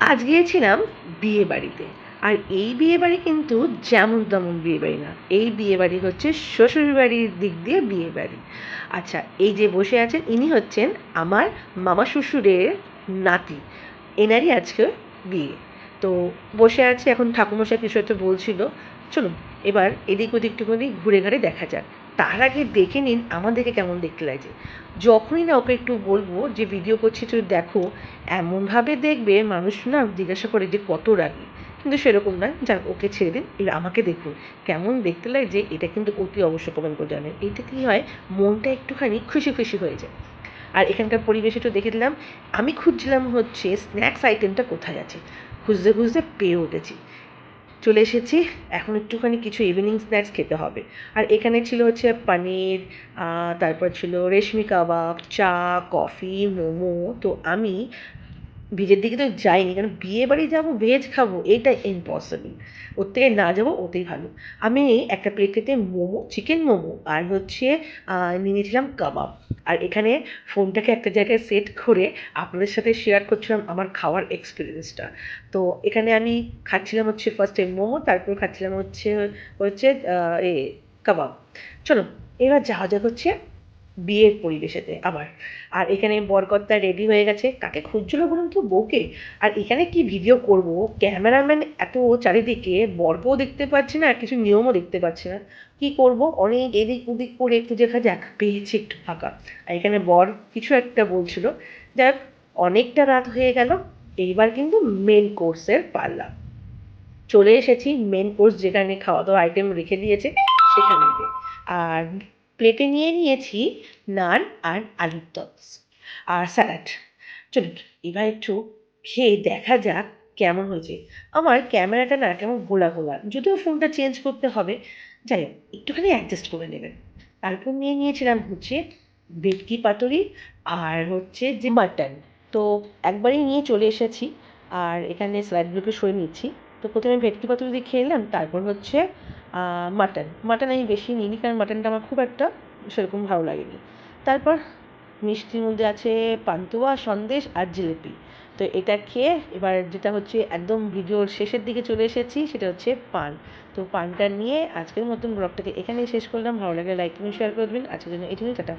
আজ গিয়েছিলাম বিয়ে বাড়িতে। আর এই বিয়ে বাড়ি কিন্তু যেমন তেমন বিয়ে বাড়ি না। এই বিয়ে বাড়ি হচ্ছে শ্বশুর বাড়ির দিক দিয়ে বিয়ে বাড়ি। আচ্ছা এই যে বসে আছেন, ইনি হচ্ছেন আমার মামা শ্বশুরের নাতি। এনারই আজকে বিয়ে। তো বসে আছে, এখন ঠাকুমশাই কিছু একটা বলছিল। চলুন, এবার এদিক ওদিক একটুখানি ঘুরে ঘাড়ে দেখা যাক। তার আগে দেখে নিন আমাদেরকে কেমন দেখতে লাগছে যখনই না ওকে একটু বলব যে, ভিডিও করছি তুই দেখো। এমনভাবে দেখবে মানুষ না জিজ্ঞাসা করে যে, কত রাগি? কিন্তু সেরকম না। যাক, ওকে ছেড়ে দিন। এবার আমাকে দেখুন। কেমন দেখতে লাগছে এটা কিন্তু অতি অবশ্যই কমেন্ট করে জানেন। এটা কী হয়, মনটা একটুখানি খুশি খুশি হয়ে যায়। আর এখানকার পরিবেশ একটু দেখে দিলাম। আমি খুঁজছিলাম হচ্ছে, স্ন্যাক্স আইটেমটা কোথায় আছে? খুঁজতে খুঁজতে পেয়ে উঠেছি। চলে এসেছি। এখন একটুখানি কিছু ইভিনিং স্ন্যাক্স খেতে হবে। আর এখানে ছিল হচ্ছে পনির তারপর ছিল রেশমি কাবাব, চা, কফি, মোমো। তো আমি ভেজের দিকে তো যাইনি কারণ বিয়ে বাড়ি যাব ভেজ খাব এটা ইম্পসিবল ওর থেকে না যাব, ওতেই ভালো। আমি একটা প্লেটেতে মোমো চিকেন মোমো আর হচ্ছে নিয়েছিলাম কাবাব। আর এখানে ফোনটাকে একটা জায়গায় সেট করে আপনাদের সাথে শেয়ার করছিলাম আমার খাওয়ার এক্সপিরিয়েন্সটা তো এখানে আমি খাচ্ছিলাম হচ্ছে ফার্স্টে মোমো, তারপর খাচ্ছিলাম হচ্ছে হচ্ছে এ, কাবাব। চলো, এবার যাওয়া যাক হচ্ছে বিয়ের পরিবেশেতে আবার। আর এখানে বরকর্তা রেডি হয়ে গেছে। কাকে খুঁজছিল বলুন তো? বউকে। আর এখানে কি ভিডিও করব? ক্যামেরাম্যান এত চারিদিকে বরকেও দেখতে পাচ্ছি না, আর কিছু নিয়মও দেখতে পাচ্ছি না। কি করব? অনেক এদিক ওদিক করে একটু দেখা যাক। পেয়েছি একটু ফাঁকা। আর এখানে বর কিছু একটা বলছিল। যাক, অনেকটা রাত হয়ে গেল। এইবার কিন্তু মেন কোর্সের পাল্লা চলে এসেছি মেন কোর্স যেখানে খাওয়া দাওয়া আইটেম রেখে দিয়েছে সেখানেতে আর প্লেটে নিয়ে নিয়েছি নান আর আলুর টপস আর স্যালাড চলুন, এবার একটু খেয়ে দেখা যাক কেমন হয়েছে। আমার ক্যামেরাটা না কেমন গোলা গোলা যদিও ফোনটা চেঞ্জ করতে হবে। যাই হোক, একটুখানি অ্যাডজাস্ট করে নেবেন। তারপর নিয়ে নিয়েছিলাম হচ্ছে ভেটকি পাতুরি আর হচ্ছে যে মাটন তো একবারই নিয়ে চলে এসেছি আর এখানে স্লাইডগুলোকে সরিয়ে নিচ্ছি। তো প্রথমে ভেটকি পাতুরি দিয়ে খেয়ে নিলাম, তারপর হচ্ছে মাটন মাটন আমি বেশি নিইনি, কারণ মাটনটা আমার খুব একটা সেরকম ভালো লাগেনি। তারপর মিষ্টির মধ্যে আছে পান্তুয়া, সন্দেশ আর জিলিপি। তো এটা খেয়ে এবার যেটা হচ্ছে একদম ভিডিওর শেষের দিকে চলে এসেছি, সেটা হচ্ছে পান। তো পানটা নিয়ে আজকের মতন ব্লগটাকে এখানেই শেষ করলাম। ভালো লাগে লাইক এবং শেয়ার করে দেবেন আজকের জন্য এটুকুই, টাটা।